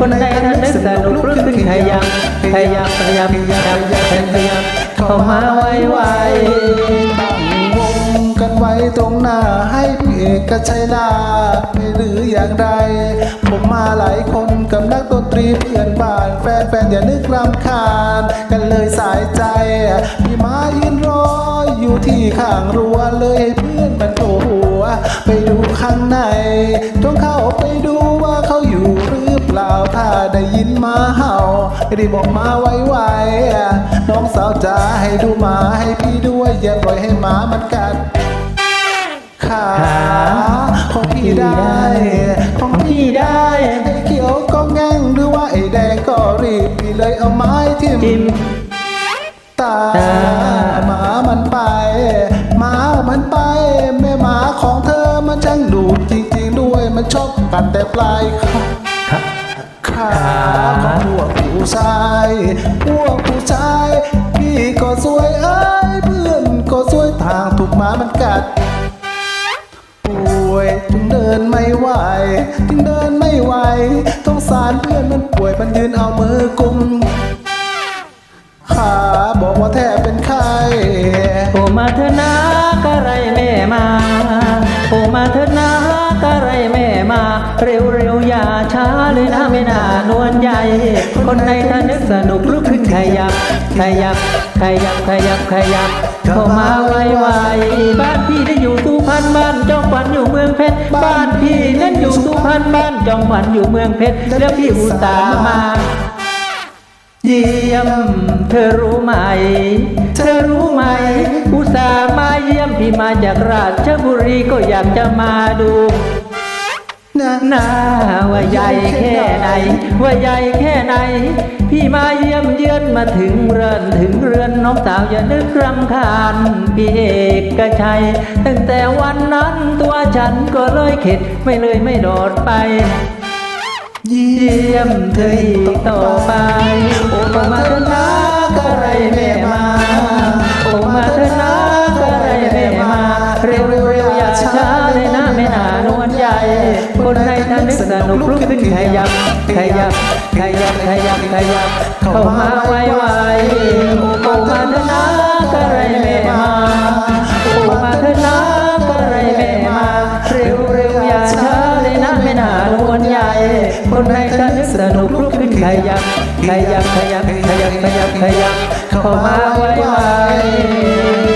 คนใดนั้นนึกสนุกรู้ขึ้นขยับขยับขยับขยับขยับเข้ามาไวไวตั้งงกันไว้ตรงหน้าให้พี่เอกชัยลาไม่หรืออย่างไร ผมมาหลายคนกับนักดนตรีเพื่อนบ้านแฟนๆอย่านึกรำคาญกันเลยสายใจพี่มายืนรออยู่ที่ข้างรั้วเลยเพื่อนมันโผล่ไปดูข้างในตรงข้าง ถ้าได้ยินมาเห่ารีบบอกมาไวๆน้องสาวจ๋าให้ดูหมาให้พี่ด้วยอย่าปล่อยให้หมามันกัดขาของพี่ได้ ของพี่ได้ไอ้เขียวก็แง่งหรือว่าไอ้แดงก็รีบพี่เลยเอาไม้ทิ่มจิ้มตาหมามันไปหมามันไป แม่หมาของเธอมันช่างดุจริงๆด้วยมันชอบกัดแต่ปลายขา ขาของพวกผู้ชายพวกผู้ชาย พี่ก็สวยเอ้ยเพื่อนก็สวยทางถูกหมามันกัดป่วยจึงเดินไม่ไหวจึงเดินไม่ไหวต้องสารเพื่อนมันป่วยมันยืนเอามือกุมขาบอกว่าแทบเป็นไข้โอมาเถอะนะกะไรแม่มาโอมาเถอะนะกะไรแม่มาเร็ว อย่าช้าเลยนะไม่น่านวลใหญ่คนในทะนึกสนุกลุกขึ้นขยับ ขยับ ขยับ ขยับ ขยับ เข้ามาไวไวบ้านพี่ได้อยู่สุพรรณบ้านจอมขวัญอยู่เมืองเพชร บ้านพี่นั้นอยู่สุพรรณบ้านจอมขวัญอยู่เมืองเพชร แล้วพี่อุตส่าห์มาเยี่ยมเธอรู้ไหม เธอรู้ไหม อุตส่าห์มาเยี่ยมพี่มาจากราชบุรีก็อยากจะมาดู หน้าว่าใหญ่แค่ไหน ว่าใหญ่แค่ไหน พี่มาเยี่ยมเยือนมาถึงเรือนถึงเรือนน้องสาวอย่านึกรำคาญพี่เอกชัย ตั้งแต่วันนั้นตัวฉันก็เลยเข็ดไม่เลยไม่โดดไป เยี่เยี่ยมเธออีกต่อไปโอ้มา ช้าเลยนะแม่นานวลใหญ่ คนในทางนึกสนุกลุกขึ้นขยับขยับขยับขยับขยับเข้ามาไวไวโอ้มาเถอะนะกระไรแม่มาโอ้มาเถอะนะกระไรแม่มาเร็วเร็วอย่าช้าเลยนะแม่นานวลใหญ่ คนในทางนึกสนุกลุกขึ้นขยับขยับขยับขยับขยับขยับเข้ามาไวไว